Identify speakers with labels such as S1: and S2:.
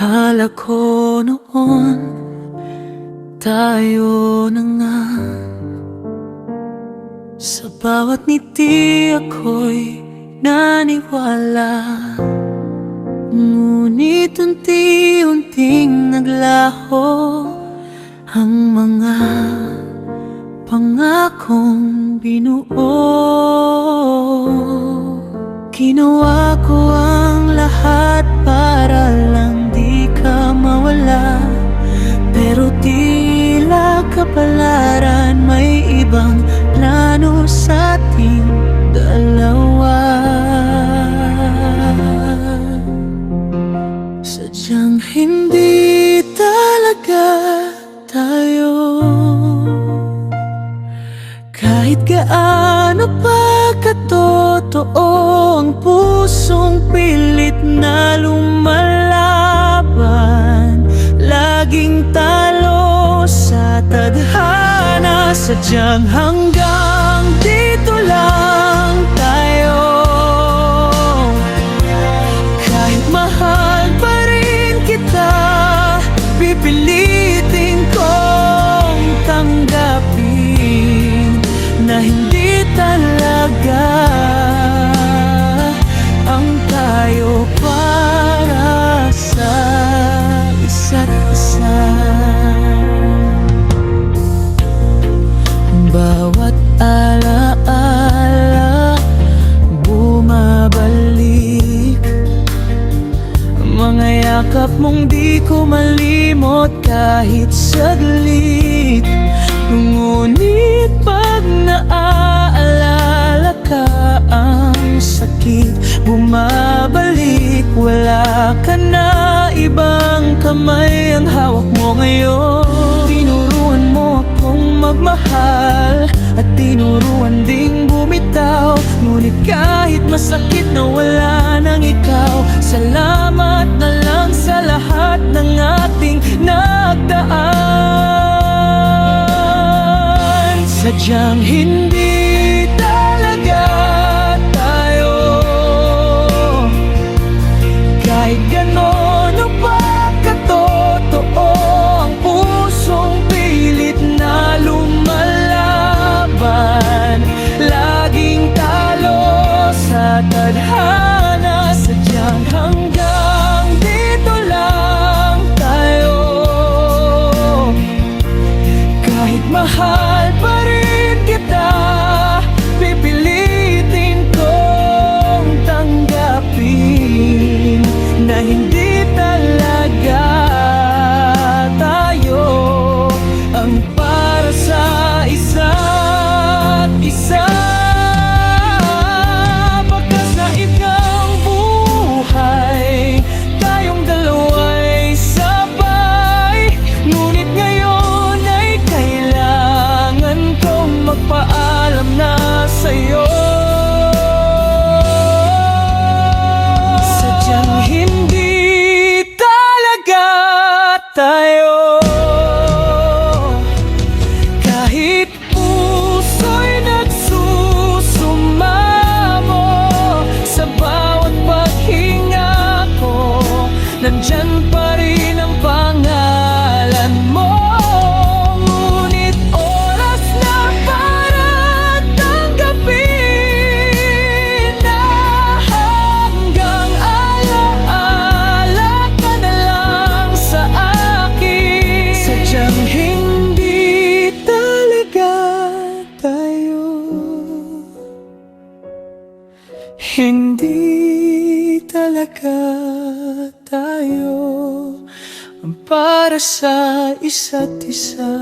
S1: Akala ko noon Tayo na nga. Sa bawat ngiti ako'y naniwala. Ngunit unti-unting naglaho Ang mga pangakong binuo. Ginawa ko ang lahat para Pero tila kapalaran may ibang plano sa ating dalawa. Sadyang hindi talaga tayo. Kahit gaano pa katotoo ang pusong pilit na lumalaban tadhana Sadyang hanggang Bawat alaala bumabalik. Mga yakap mong di ko malimot kahit saglit. Ngunit pag naaalala ka ang sakit Bumabalik, wala ka na ibang kamay ang hawak mo ngayon magmahal At tinuruan ding bumitaw. Ngunit kahit masakit na wala nang ikaw Salamat na lang sa lahat ng ating nagdaan. Sadyang hindi hindi tayo talaga tayo. Para sa isa't isa